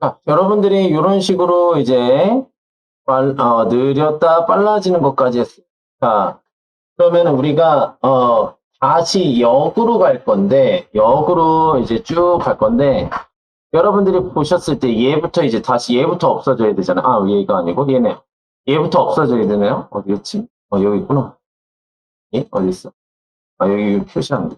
자, 여러분들이 이런 식으로 이제 빨, 어, 느렸다 빨라지는 것까지. 자, 그러면 우리가 어, 다시 역으로 갈 건데 역으로 이제 쭉 갈 건데 여러분들이 보셨을 때 얘부터 이제 다시 얘부터 없어져야 되잖아. 아, 얘가 아니고 얘네. 얘부터 없어져야 되네요. 어디였지? 어, 여기 있구나. 예? 어디 있어? 아, 여기 표시한 거.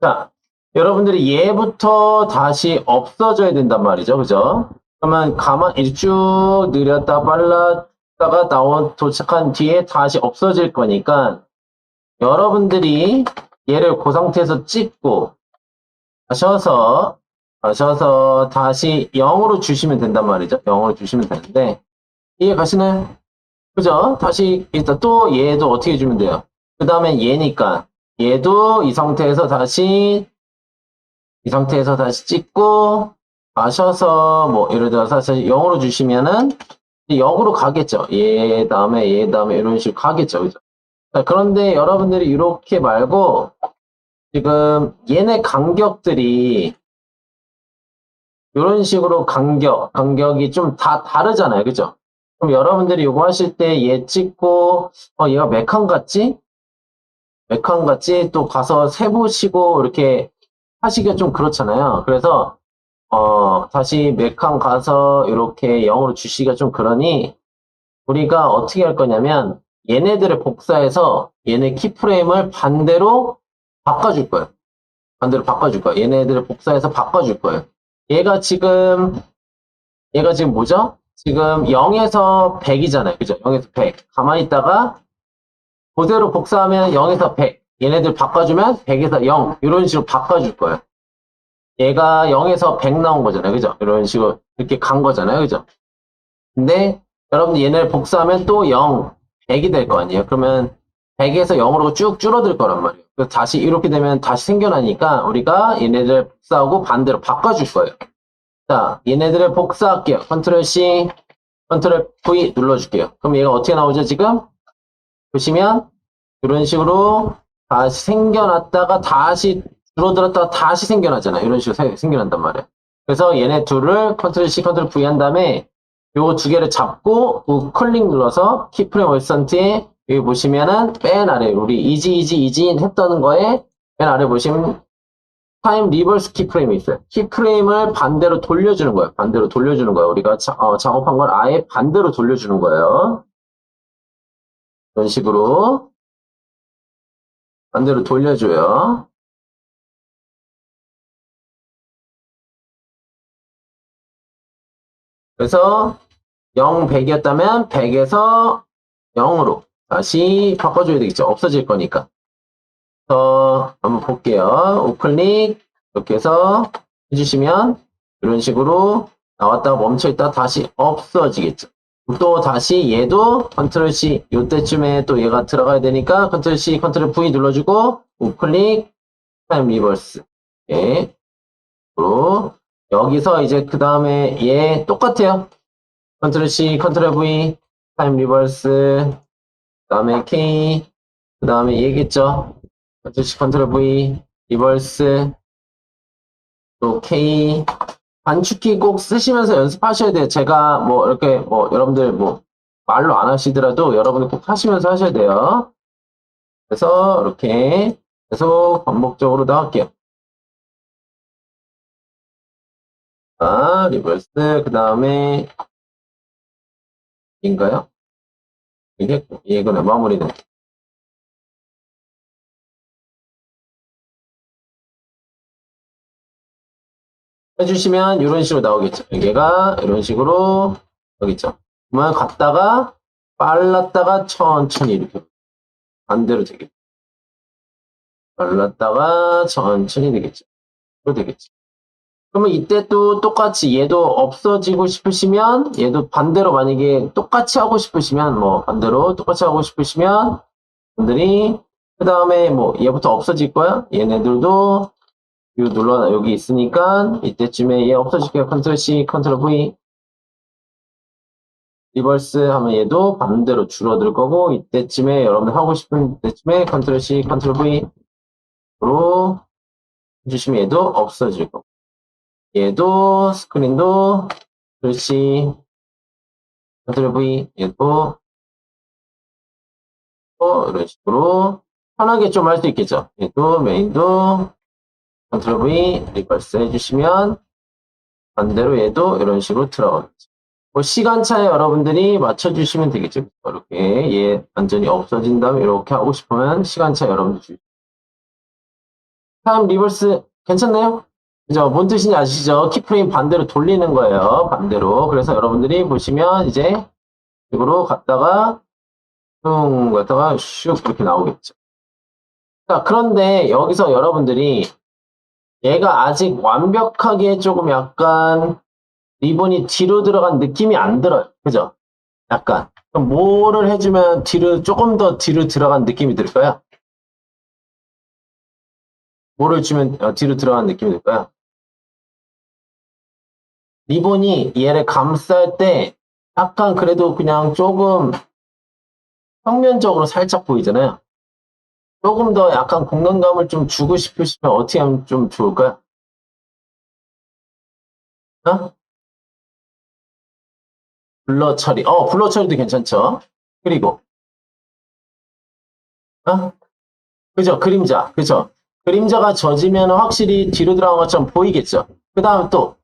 자, 여러분들이 얘부터 다시 없어져야 된단 말이죠. 그죠? 그러면 가만, 이제 쭉 느렸다 빨랐다가 나온, 도착한 뒤에 다시 없어질 거니까 여러분들이 얘를 그 상태에서 찍고 가셔서 가셔서 다시 0으로 주시면 된단 말이죠. 0으로 주시면 되는데 이해 가시나요? 그죠? 다시 일단 또 얘도 어떻게 해주면 돼요? 그 다음에 얘니까 얘도 이 상태에서 다시 이 상태에서 다시 찍고 가셔서 뭐 예를 들어서 사실 0으로 주시면은 역으로 가겠죠. 얘 다음에 얘 다음에 이런 식으로 가겠죠. 그죠? 자, 그런데 여러분들이 이렇게 말고 지금 얘네 간격들이 이런 식으로 간격, 간격이 좀 다 다르잖아요. 그죠? 그럼 여러분들이 이거 하실 때 얘 찍고, 어, 얘가 몇 칸 같지? 몇 칸 같지? 또 가서 세보시고 이렇게 하시기가 좀 그렇잖아요. 그래서, 어, 다시 몇칸 가서 이렇게 0으로 주시기가 좀 그러니, 우리가 어떻게 할 거냐면, 얘네들을 복사해서 얘네 키프레임을 반대로 바꿔줄 거예요. 반대로 바꿔줄 거예요. 얘네들을 복사해서 바꿔줄 거예요. 얘가 지금, 얘가 지금 뭐죠? 지금 0에서 100이잖아요. 그죠? 0에서 100. 가만히 있다가 그대로 복사하면 0에서 100. 얘네들 바꿔주면 100에서 0. 이런 식으로 바꿔줄 거예요. 얘가 0에서 100 나온 거잖아요. 그죠? 이런 식으로 이렇게 간 거잖아요. 그죠? 근데 여러분들 얘네를 복사하면 또 0, 100이 될 거 아니에요. 그러면 100에서 0으로 쭉 줄어들 거란 말이에요. 그래서 다시 이렇게 되면 다시 생겨나니까 우리가 얘네들 복사하고 반대로 바꿔줄 거예요. 자, 얘네들을 복사할게요. 컨트롤 C, 컨트롤 V 눌러줄게요. 그럼 얘가 어떻게 나오죠, 지금? 보시면, 이런 식으로 다시 생겨났다가 다시 줄어들었다가 다시 생겨나잖아요. 이런 식으로 생- 생겨난단 말이에요. 그래서 얘네 둘을 컨트롤 C, 컨트롤 V 한 다음에 요거 두 개를 잡고 우 클릭 눌러서 키프레임 월선트에 여기 보시면은 맨 아래 우리 이지 이지 이지 했던 거에 맨 아래 보시면 타임 리버스 키프레임이 있어요. 키프레임을 반대로 돌려주는 거예요. 반대로 돌려주는 거예요. 우리가 자- 어, 작업한 걸 아예 반대로 돌려주는 거예요. 이런 식으로 반대로 돌려줘요. 그래서 0, 100이었다면 100에서 0으로 다시 바꿔줘야 되겠죠. 없어질 거니까. 그래서 한번 볼게요. 우클릭 이렇게 해서 해주시면 이런 식으로 나왔다가 멈춰있다 다시 없어지겠죠. 또 다시 얘도 컨트롤 C 요때쯤에 또 얘가 들어가야 되니까 컨트롤 C 컨트롤 V 눌러주고 우클릭 타임 리버스 예. 그리고 여기서 이제 그 다음에 얘 똑같아요. 컨트롤 C 컨트롤 V 타임 리버스 그 다음에 K 그 다음에 얘겠죠. 컨트롤 C 컨트롤 V 리버스 또 K 단축키 꼭 쓰시면서 연습하셔야 돼요. 제가 뭐 이렇게 뭐 여러분들 뭐 말로 안 하시더라도 여러분들 꼭 하시면서 하셔야 돼요. 그래서 이렇게 계속 반복적으로 나갈게요. 아, 리버스 그 다음에 인가요? 이게 이거네 마무리는 해주시면 이런 식으로 나오겠죠. 여기가 이런 식으로 여기 있죠. 그러면 갔다가 빨랐다가 천천히 이렇게 반대로 되겠죠. 빨랐다가 천천히 되겠죠. 또 되겠죠. 그러면 이때 또 똑같이 얘도 없어지고 싶으시면 얘도 반대로 만약에 똑같이 하고 싶으시면 뭐 반대로 똑같이 하고 싶으시면 분들이 그 다음에 뭐 얘부터 없어질 거야. 얘네들도 이거 눌러 여기 있으니까 이때쯤에 얘 없어질게요. 컨트롤 C, 컨트롤 V. 리버스 하면 얘도 반대로 줄어들 거고 이때쯤에 여러분들 하고 싶은 때쯤에 컨트롤 C, 컨트롤 V로 해주시면 얘도 없어질 거고. 얘도 스크린도 글씨 컨트롤 V 얘도 또 이런 식으로 편하게 좀 할 수 있겠죠. 얘도 메인도 컨트롤 V 리버스 해주시면 반대로 얘도 이런 식으로 들어가겠죠. 뭐 시간차에 여러분들이 맞춰주시면 되겠죠. 이렇게 얘 완전히 없어진 다음에 이렇게 하고 싶으면 시간차 여러분들 주 타임 리버스 괜찮나요? 그죠? 뭔 뜻인지 아시죠? 키프레임 반대로 돌리는 거예요. 반대로. 그래서 여러분들이 보시면 이제 이으로 갔다가 쭉 갔다가 슉 이렇게 나오겠죠. 자, 그런데 여기서 여러분들이 얘가 아직 완벽하게 조금 약간 리본이 뒤로 들어간 느낌이 안 들어요. 그죠? 약간. 뭐를 해주면 뒤로, 조금 더 뒤로 들어간 느낌이 들까요? 뭐를 주면 어, 뒤로 들어간 느낌이 들까요? 리본이 얘를 감쌀 때 약간 그래도 그냥 조금 평면적으로 살짝 보이잖아요. 조금 더 약간 공간감을 좀 주고 싶으시면 어떻게 하면 좀 좋을까요? 어? 블러 처리. 어, 블러 처리도 괜찮죠. 그리고 어? 그죠? 그림자. 그죠? 그림자가 젖으면 확실히 뒤로 들어간 것처럼 보이겠죠. 그 다음 또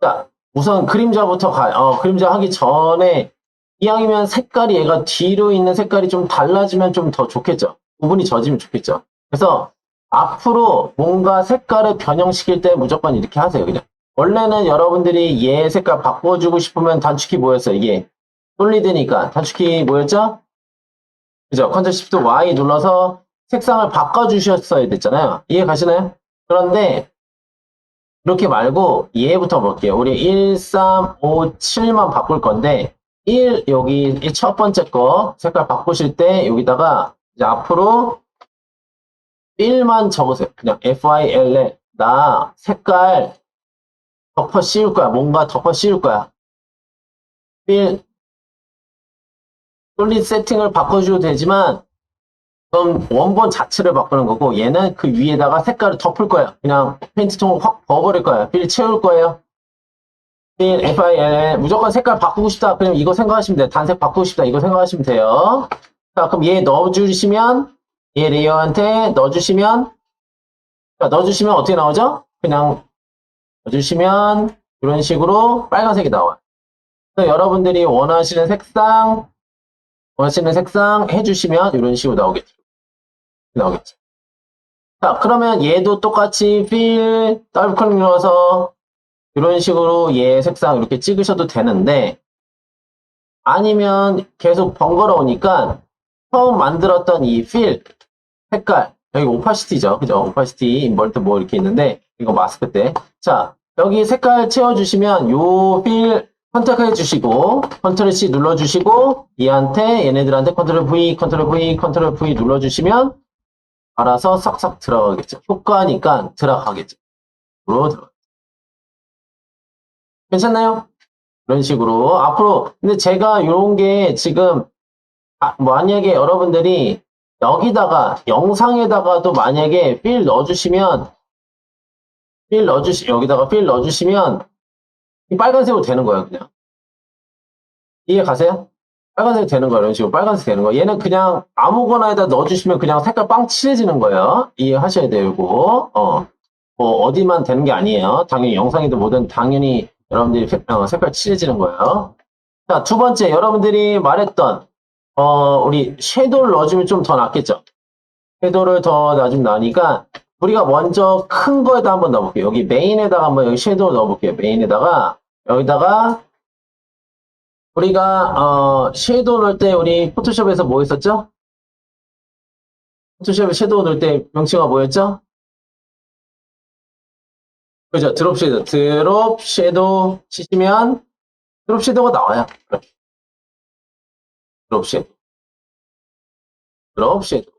자, 우선 그림자부터 가. 어, 그림자 하기 전에 이왕이면 색깔이 얘가 뒤로 있는 색깔이 좀 달라지면 좀 더 좋겠죠. 부분이 젖으면 좋겠죠. 그래서 앞으로 뭔가 색깔을 변형시킬 때 무조건 이렇게 하세요. 그냥. 원래는 여러분들이 얘 색깔 바꿔주고 싶으면 단축키 뭐였어요? 이게 솔리드니까 단축키 뭐였죠? 그죠? 컨트롤 시프트 Y 눌러서 색상을 바꿔주셨어야 됐잖아요. 이해 가시나요? 그런데 이렇게 말고 얘부터 볼게요. 우리 1, 3, 5, 7만 바꿀 건데 1 여기 이 첫 번째 거 색깔 바꾸실 때 여기다가 이제 앞으로 1만 적으세요. 그냥 FILL 나 색깔 덮어 씌울 거야. 뭔가 덮어 씌울 거야. 1 솔리드 세팅을 바꿔줘도 되지만 그럼 원본 자체를 바꾸는 거고 얘는 그 위에다가 색깔을 덮을 거예요. 그냥 페인트통을 확 버버릴 거예요. 필 채울 거예요. 필 FIL 무조건 색깔 바꾸고 싶다. 그럼 이거 생각하시면 돼요. 단색 바꾸고 싶다. 이거 생각하시면 돼요. 자 그럼 얘 넣어주시면 얘 레이어한테 넣어주시면 자, 넣어주시면 어떻게 나오죠? 그냥 넣어주시면 이런 식으로 빨간색이 나와요. 그래서 여러분들이 원하시는 색상 원하시는 색상 해주시면 이런 식으로 나오겠죠. 나오겠죠. 자, 그러면 얘도 똑같이 필 더블 클릭 눌러서 이런 식으로 얘 색상 이렇게 찍으셔도 되는데 아니면 계속 번거로우니까 처음 만들었던 이 필 색깔 여기 오파시티죠. 그죠? 오파시티 인벌트 뭐 이렇게 있는데 이거 마스크 때. 자, 여기 색깔 채워주시면 요 필 선택해 주시고 컨트롤 C 눌러 주시고 얘한테 얘네들한테 컨트롤 V 컨트롤 V 컨트롤 V 눌러 주시면 알아서 싹싹 들어가겠죠. 효과니까 들어가겠죠. 으로 들어. 괜찮나요? 이런 식으로 앞으로 근데 제가 이런 게 지금 아, 만약에 여러분들이 여기다가 영상에다가도 만약에 필 넣어주시면 필 넣어주시 여기다가 필 넣어주시면 이 빨간색으로 되는 거예요, 그냥. 이해 가세요? 빨간색 되는 거예요, 이런 식으로 빨간색 되는 거. 얘는 그냥 아무거나에다 넣어주시면 그냥 색깔 빵 칠해지는 거예요. 이해하셔야 되고, 어, 뭐 어디만 되는 게 아니에요. 당연히 영상이든 뭐든 당연히 여러분들이 색- 어, 색깔 칠해지는 거예요. 자, 두 번째, 여러분들이 말했던, 어, 우리 섀도우를 넣어주면 좀 더 낫겠죠? 섀도우를 더 넣어주면 나으니까, 우리가 먼저 큰 거에다 한번 넣어볼게요. 여기 메인에다가 한번 여기 섀도우 넣어볼게요. 메인에다가 여기다가 우리가 어, 섀도우 넣을 때 우리 포토샵에서 뭐 했었죠? 포토샵에 섀도우 넣을 때 명칭가 뭐였죠? 그죠? 드롭 섀도우. 드롭 섀도우 치시면 드롭 섀도우가 나와요. 드롭 섀도우. 드롭 섀도우.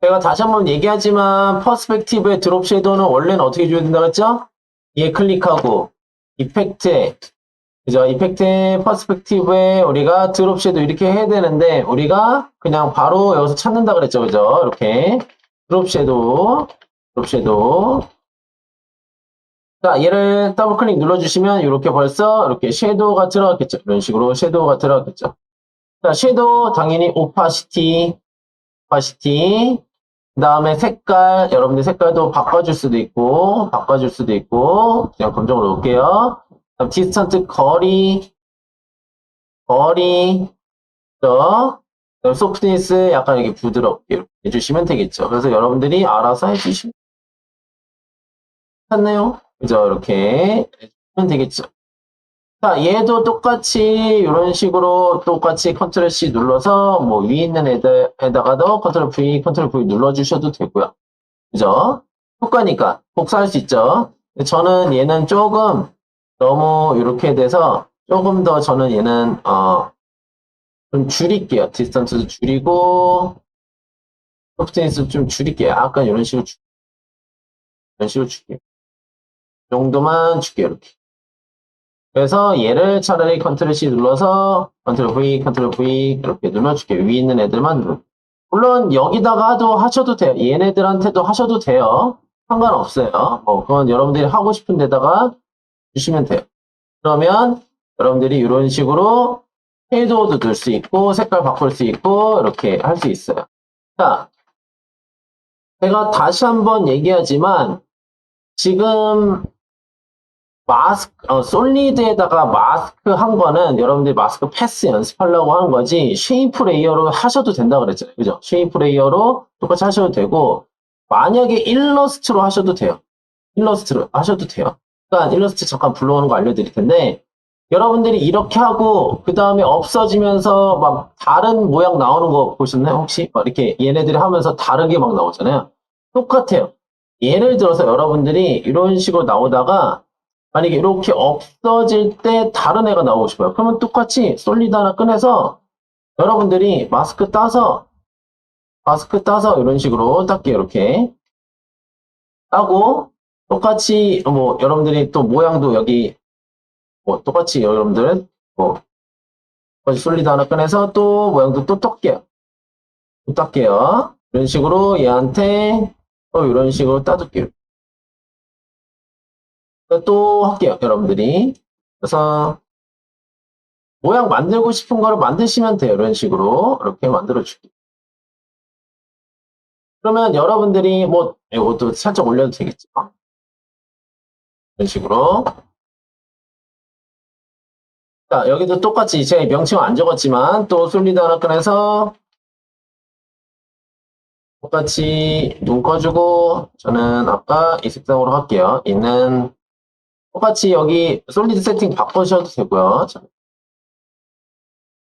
제가 다시 한번 얘기하지만 퍼스펙티브의 드롭 섀도우는 원래는 어떻게 줘야 된다고 했죠? 얘 클릭하고 이펙트에 그죠? 이펙트의 퍼스펙티브에 우리가 드롭 섀도우 이렇게 해야 되는데 우리가 그냥 바로 여기서 찾는다 그랬죠. 그죠? 이렇게 드롭 섀도우, 드롭 섀도우. 자, 얘를 더블 클릭 눌러주시면 이렇게 벌써 이렇게 섀도우가 들어갔겠죠. 이런 식으로 섀도우가 들어갔겠죠. 자, 섀도우 당연히 오파시티, 오파시티. 그 다음에 색깔, 여러분들 색깔도 바꿔줄 수도 있고, 바꿔줄 수도 있고, 그냥 검정으로 놓을게요. 그다음 디스턴트 거리, 거리, 죠 그다음 소프트니스 약간 이렇게 부드럽게 해주시면 되겠죠. 그래서 여러분들이 알아서 해주시면 괜찮네요. 그죠? 이렇게 해주시면 되겠죠. 자, 얘도 똑같이 이런 식으로 똑같이 컨트롤 C 눌러서 뭐 위에 있는 애들에다가도 컨트롤 V, 컨트롤 V 눌러주셔도 되고요. 그죠? 효과니까 복사할 수 있죠. 저는 얘는 조금 너무 이렇게 돼서 조금 더 저는 얘는 어, 좀 줄일게요. 디스턴스도 줄이고 소프트니스 좀 줄일게요. 약간 이런 식으로 줄, 이런 식으로 줄게요. 이 정도만 줄게요. 이렇게. 그래서 얘를 차라리 컨트롤 C 눌러서 컨트롤 V, 컨트롤 V 이렇게 눌러줄게요. 위에 있는 애들만 눌러. 물론 여기다가도 하셔도 돼요. 얘네들한테도 하셔도 돼요. 상관없어요. 뭐 그건 여러분들이 하고 싶은 데다가 주시면 돼요. 그러면 여러분들이 이런 식으로 쉐이도우도 넣을 수 있고 색깔 바꿀 수 있고 이렇게 할 수 있어요. 자, 제가 다시 한번 얘기하지만 지금 마스크, 어, 솔리드에다가 마스크 한 거는 여러분들이 마스크 패스 연습하려고 하는 거지 쉐이프 레이어로 하셔도 된다 그랬잖아요. 그죠? 쉐이프 레이어로 똑같이 하셔도 되고 만약에 일러스트로 하셔도 돼요. 일러스트로 하셔도 돼요. 일단 일러스트 잠깐 불러오는 거 알려드릴 텐데 여러분들이 이렇게 하고 그 다음에 없어지면서 막 다른 모양 나오는 거 보셨나요? 혹시 막 이렇게 얘네들이 하면서 다르게 막 나오잖아요. 똑같아요. 예를 들어서 여러분들이 이런 식으로 나오다가 만약에 이렇게 없어질 때 다른 애가 나오고 싶어요. 그러면 똑같이 솔리드 하나 꺼내서 여러분들이 마스크 따서 마스크 따서 이런 식으로 닦게 이렇게 따고 똑같이 뭐 여러분들이 또 모양도 여기 뭐 똑같이 여러분들은 뭐 솔리드 하나 꺼내서 또 모양도 또 닦게요. 또 닦게요. 이런 식으로 얘한테 또 이런 식으로 따줄게요. 또 할게요, 여러분들이. 그래서 모양 만들고 싶은 거를 만드시면 돼요. 이런 식으로 이렇게 만들어 줄게요. 그러면 여러분들이 뭐 이것도 살짝 올려도 되겠죠. 이런 식으로. 자, 여기도 똑같이 제 명칭은 안 적었지만 또 솔리드 하나 꺼내서 똑같이 눈 꺼주고 저는 아까 이 색상으로 할게요. 있는 똑같이 여기 솔리드 세팅 바꾸셔도 되고요.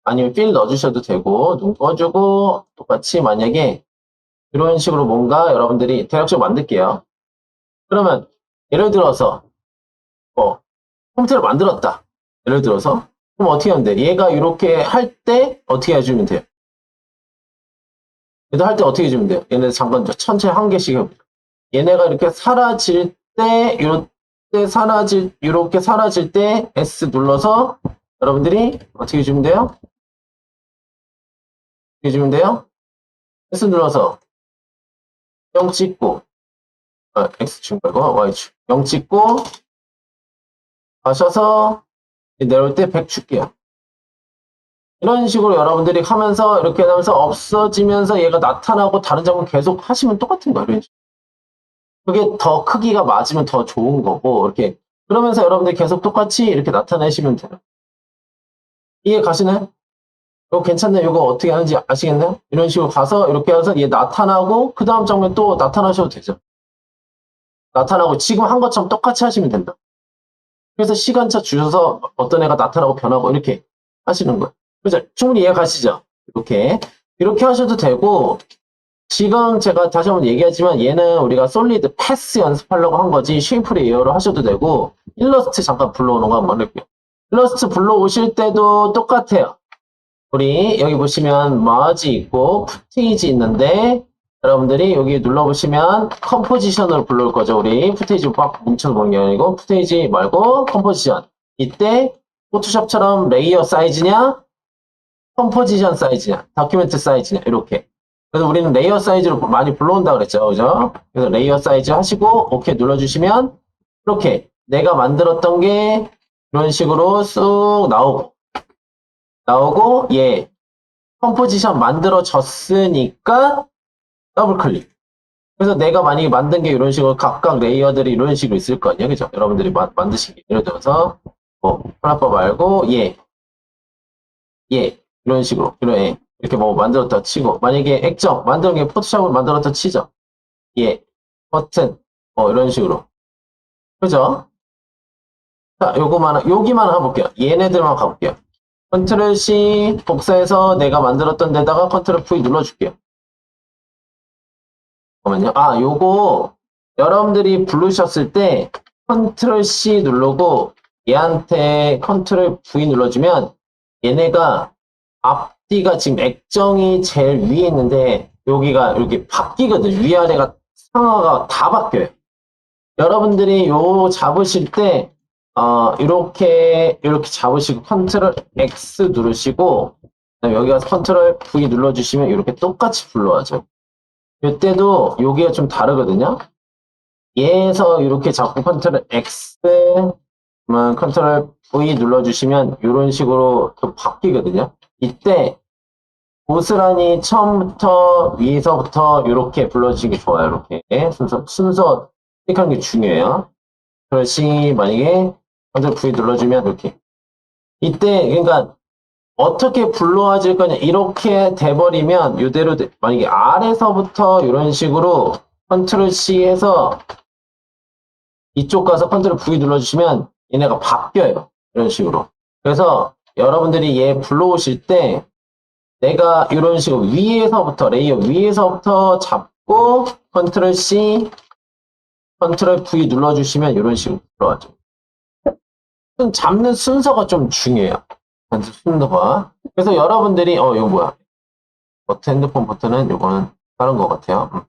아니면 필 넣어주셔도 되고 눈 꺼주고 똑같이 만약에 이런 식으로 뭔가 여러분들이 대략적으로 만들게요. 그러면 예를 들어서 뭐 컴퓨터를 만들었다. 예를 들어서 그럼 어떻게 하면 돼? 얘가 이렇게 할 때 어떻게 해주면 돼요? 얘도 할 때 어떻게 해주면 돼요? 얘네 잠깐 천천히 한 개씩 해볼게요. 얘네가 이렇게 사라질 때 이렇 게 사라질 이렇게 사라질 때 S 눌러서 여러분들이 어떻게 해주면 돼요? 어떻게 해주면 돼요? S 눌러서 0 찍고 아, X 준 말고 Y 주0 찍고 가셔서 내려올 때 100 줄게요. 이런 식으로 여러분들이 하면서 이렇게 하면서 없어지면서 얘가 나타나고 다른 장면 계속 하시면 똑같은 거예요. 그게 더 크기가 맞으면 더 좋은 거고 이렇게 그러면서 여러분들이 계속 똑같이 이렇게 나타내시면 돼요. 이해 가시나요? 이거 괜찮나요? 이거 어떻게 하는지 아시겠나요? 이런 식으로 가서 이렇게 해서 얘 나타나고 그 다음 장면 또 나타나셔도 되죠. 나타나고 지금 한 것처럼 똑같이 하시면 된다. 그래서 시간차 주셔서 어떤 애가 나타나고 변하고 이렇게 하시는 거예요. 그죠? 충분히 이해 가시죠? 이렇게. 이렇게 하셔도 되고, 지금 제가 다시 한번 얘기하지만 얘는 우리가 솔리드 패스 연습하려고 한 거지 쉐이프 레이어로 하셔도 되고, 일러스트 잠깐 불러오는 거 한번 해볼게요. 일러스트 불러오실 때도 똑같아요. 우리 여기 보시면 마지 있고 푸테이지 있는데 여러분들이 여기 눌러보시면 컴포지션으로 불러올 거죠. 우리 푸테이지 막 뭉쳐보는 게 아니고 푸테이지 말고 컴포지션. 이때 포토샵처럼 레이어 사이즈냐 컴포지션 사이즈냐 다큐멘트 사이즈냐 이렇게 그래서 우리는 레이어 사이즈로 많이 불러온다 그랬죠. 그죠? 그래서 레이어 사이즈 하시고 오케이 눌러주시면 이렇게 내가 만들었던 게 이런 식으로 쑥 나오고 나오고 얘 컴포지션 만들어졌으니까 더블 클릭. 그래서 내가 만약에 만든 게 이런 식으로 각각 레이어들이 이런 식으로 있을 거 아니에요. 그죠? 여러분들이 마- 만드신 게. 예를 들어서 뭐 하나법 말고 얘, 얘 이런 식으로 이런 애 이렇게 뭐 만들었다 치고 만약에 액정 만드는 게 포토샵을 만들었다 치죠. 얘 버튼 뭐 이런 식으로 그죠? 자 요거만 여기만 가볼게요. 얘네들만 가볼게요. 컨트롤 C 복사해서 내가 만들었던 데다가 컨트롤 V 눌러줄게요. 잠깐만요. 아, 요거 여러분들이 부르셨을 때 컨트롤 C 누르고 얘한테 컨트롤 V 눌러주면 얘네가 앞 뒤가 지금 액정이 제일 위에 있는데 여기가 이렇게 바뀌거든. 위아래가 상하가 다 바뀌어요. 여러분들이 요 잡으실 때 어, 이렇게 이렇게 잡으시고 컨트롤 X 누르시고 그다음에 여기 가서 컨트롤 V 눌러주시면 이렇게 똑같이 불러와죠. 이때도 여기가 좀 다르거든요. 얘에서 이렇게 잡고 컨트롤 X, 음, 컨트롤 V 눌러주시면 이런 식으로 또 바뀌거든요. 이때 고스란히 처음부터 위에서부터 이렇게 불러주시는 게 좋아요. 이렇게 순서 순서 클릭하는 게 중요해요. 그렇지 만약에 컨트롤 V 눌러주면 이렇게 이때 그러니까 어떻게 불러와질 거냐 이렇게 돼버리면 이대로 돼- 만약에 아래서부터 이런 식으로 컨트롤 C 해서 이쪽 가서 컨트롤 V 눌러주시면 얘네가 바뀌어요 이런 식으로 그래서 여러분들이 얘 불러오실 때 내가 이런 식으로 위에서부터 레이어 위에서부터 잡고 컨트롤 C 컨트롤 V 눌러주시면 이런 식으로 불러와죠 잡는 순서가 좀 중요해요 단지 순서가. 그래서 여러분들이, 어, 이거 뭐야. 버튼, 핸드폰 버튼은 이거는 다른 것 같아요. 음.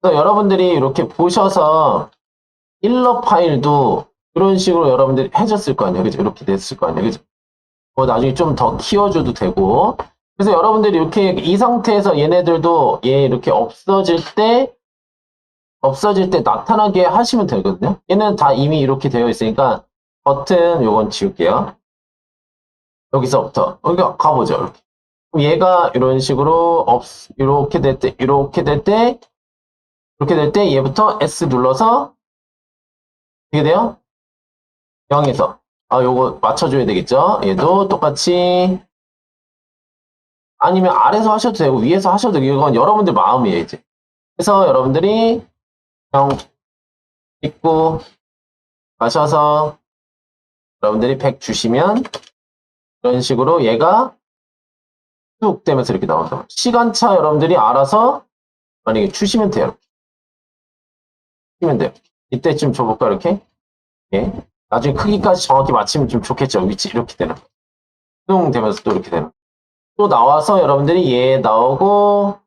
그래서 여러분들이 이렇게 보셔서 일러 파일도 이런 식으로 여러분들이 해줬을 거 아니에요. 그죠? 이렇게 됐을 거 아니에요. 그죠? 뭐 나중에 좀 더 키워줘도 되고. 그래서 여러분들이 이렇게 이 상태에서 얘네들도 얘 이렇게 없어질 때, 없어질 때 나타나게 하시면 되거든요. 얘는 다 이미 이렇게 되어 있으니까 버튼 요건 지울게요. 여기서부터 여기 가보죠 이렇게 얘가 이런 식으로 없 이렇게 될 때 이렇게 될 때 이렇게 될 때 얘부터 S 눌러서 어떻게 돼요? 0에서 아 요거 맞춰줘야 되겠죠 얘도 똑같이 아니면 아래서 하셔도 되고 위에서 하셔도 되고 이건 여러분들 마음이에요 이제 그래서 여러분들이 0 찍고 가셔서 여러분들이 100 주시면 이런 식으로 얘가 쭉 되면서 이렇게 나온다. 시간차 여러분들이 알아서 만약에 추시면 돼요. 이렇게. 추시면 돼요. 이때쯤 줘볼까 이렇게? 예. 나중에 크기까지 정확히 맞추면 좀 좋겠죠. 위치 이렇게 되는. 뚱 되면서 또 이렇게 되는. 또 나와서 여러분들이 얘 나오고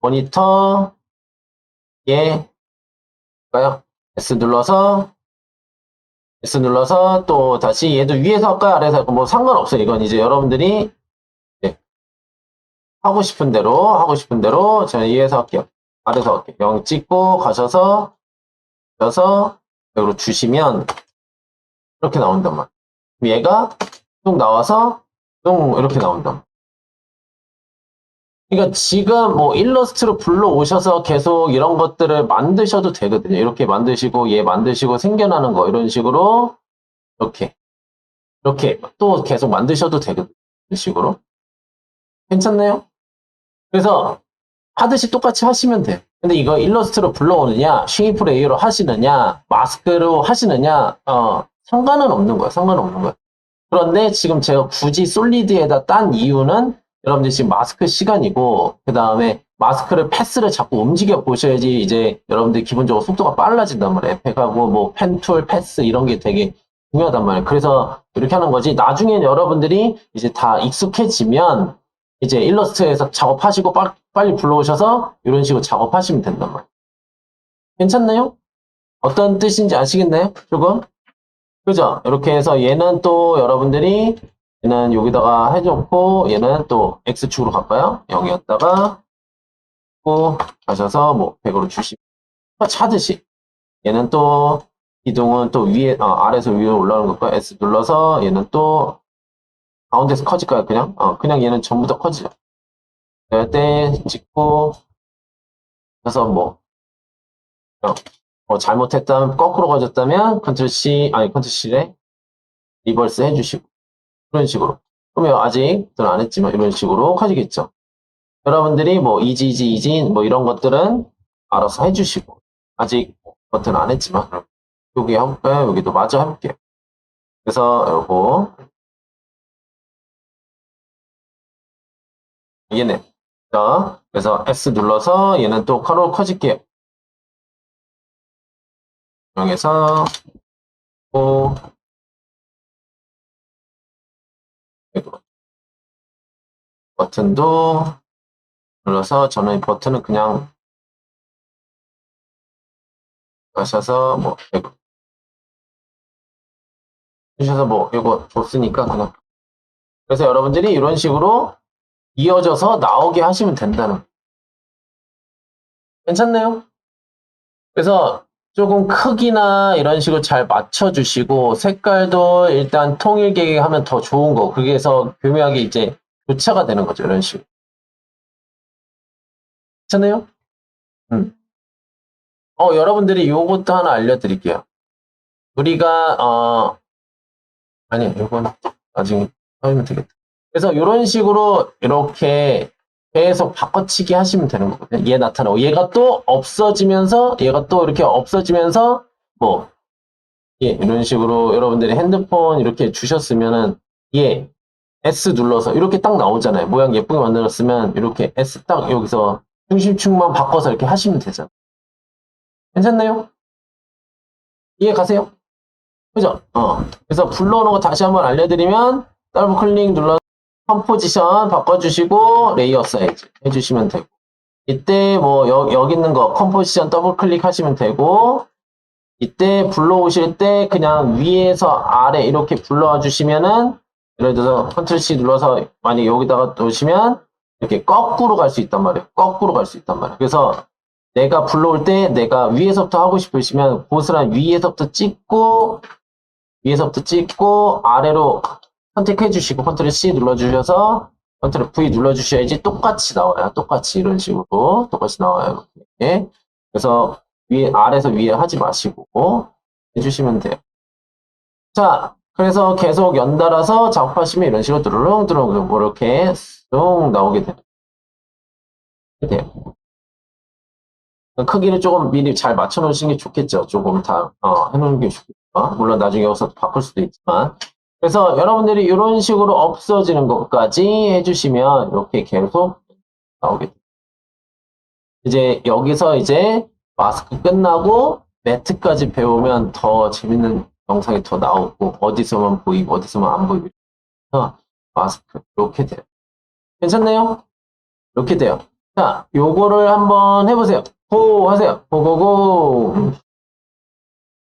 모니터 얘 볼까요? S 눌러서 S 눌러서 또 다시 얘도 위에서 할까요? 아래에서 할까요? 뭐 상관없어요. 이건 이제 여러분들이 네. 하고 싶은 대로 하고 싶은 대로 저는 위에서 할게요. 아래에서 할게요. 0 찍고 가셔서 여서 여기로 주시면 이렇게 나온단. 그럼 얘가 쭉 나와서 쭉 이렇게 나온단 말이에요. 그러니까 지금 뭐 일러스트로 불러오셔서 계속 이런 것들을 만드셔도 되거든요. 이렇게 만드시고 얘 만드시고 생겨나는 거 이런 식으로 이렇게 이렇게 또 계속 만드셔도 되거든요. 이런 식으로 괜찮나요? 그래서 하듯이 똑같이 하시면 돼요. 근데 이거 일러스트로 불러오느냐, 쉐이프 레이어로 하시느냐, 마스크로 하시느냐, 어, 상관은 없는 거예요. 상관은 없는 거예요. 그런데 지금 제가 굳이 솔리드에다 딴 이유는 여러분들 지금 마스크 시간이고 그 다음에 마스크를 패스를 자꾸 움직여 보셔야지 이제 여러분들 기본적으로 속도가 빨라진단 말이에요. 팩하고 뭐 펜툴 패스 이런 게 되게 중요하단 말이에요. 그래서 이렇게 하는 거지. 나중에 여러분들이 이제 다 익숙해지면 이제 일러스트에서 작업하시고 빨, 빨리 불러오셔서 이런 식으로 작업하시면 된단 말이에요. 괜찮나요? 어떤 뜻인지 아시겠나요? 조금? 그죠? 이렇게 해서 얘는 또 여러분들이 얘는 여기다가 해줬고 얘는 또 X축으로 갈까요? 0이었다가 찍고 가셔서 뭐 100으로 주시고 차듯이 얘는 또 기둥은 또 위에 어, 아래에서 위로 올라오는 것과 S 눌러서 얘는 또 가운데서 커질까요 그냥? 어, 그냥 얘는 전부 다 커지죠 그럴 때 찍고 그래서 뭐, 어, 뭐 잘못했다면 거꾸로 가졌다면 컨트롤 C 아니 컨트롤 C에 리버스 해주시고 그런 식으로. 그러면 아직은 안 했지만 이런 식으로 커지겠죠. 여러분들이 뭐 이지 이지 이지 뭐 이런 것들은 알아서 해주시고 아직 버튼 안 했지만 여기 한번 여기도 마저 해볼게요 그래서 요거. 얘네. 자 그래서 S 눌러서 얘는 또 커로 커질게요 명에서 또. 버튼도 눌러서 저는 이 버튼은 그냥 가셔서 뭐 이거 주셔서 뭐 이거 줬으니까 그냥 그래서 여러분들이 이런 식으로 이어져서 나오게 하시면 된다는. 괜찮나요? 그래서 조금 크기나 이런 식으로 잘 맞춰주시고 색깔도 일단 통일되게 하면 더 좋은 거 그게서 교묘하게 이제 교차가 되는 거죠 이런 식으로 괜찮아요? 음. 어 여러분들이 요것도 하나 알려드릴게요 우리가 어 아니 요건 나중에 하면 되겠다 그래서 이런 식으로 이렇게 계속 바꿔치기 하시면 되는 거거든요. 얘 나타나고 얘가 또 없어지면서 얘가 또 이렇게 없어지면서 뭐 예, 이런 식으로 여러분들이 핸드폰 이렇게 주셨으면은 예 S 눌러서 이렇게 딱 나오잖아요. 모양 예쁘게 만들었으면 이렇게 S 딱 여기서 중심축만 바꿔서 이렇게 하시면 되잖아요. 괜찮나요? 이해 가세요? 그죠? 어. 그래서 불러오는 거 다시 한번 알려드리면 더블 클릭 눌러 컴포지션 바꿔주시고 레이어 사이즈 해주시면 되고. 이때 뭐 여, 여기 있는 거 컴포지션 더블 클릭하시면 되고 이때 불러오실 때 그냥 위에서 아래 이렇게 불러와 주시면은 예를 들어서 컨트롤 C 눌러서 만약 여기다가 놓으시면 이렇게 거꾸로 갈 수 있단 말이에요. 거꾸로 갈 수 있단 말이에요. 그래서 내가 불러올 때 내가 위에서부터 하고 싶으시면 고스란 위에서부터 찍고 위에서부터 찍고 아래로 선택해 주시고 컨트롤 C 눌러 주셔서 컨트롤 V 눌러 주셔야지 똑같이 나와요. 똑같이 이런 식으로 똑같이 나와요. 이렇게. 그래서 위에 아래에서 위에 하지 마시고 해주시면 돼요. 자, 그래서 계속 연달아서 작업하시면 이런 식으로 드르릉드르릉 이렇게 쑥 나오게 돼요. 돼요. 크기를 조금 미리 잘 맞춰 놓으시는 게 좋겠죠. 조금 다 어, 해놓는 게 좋겠죠. 물론 나중에 여기서 바꿀 수도 있지만 그래서 여러분들이 이런 식으로 없어지는 것까지 해주시면 이렇게 계속 나오게 돼요. 이제 여기서 이제 마스크 끝나고 매트까지 배우면 더 재밌는 영상이 더 나오고 어디서만 보이고 어디서만 안 보이고 마스크 이렇게 돼요. 괜찮나요? 이렇게 돼요. 자, 요거를 한번 해보세요. 고 하세요. 고고고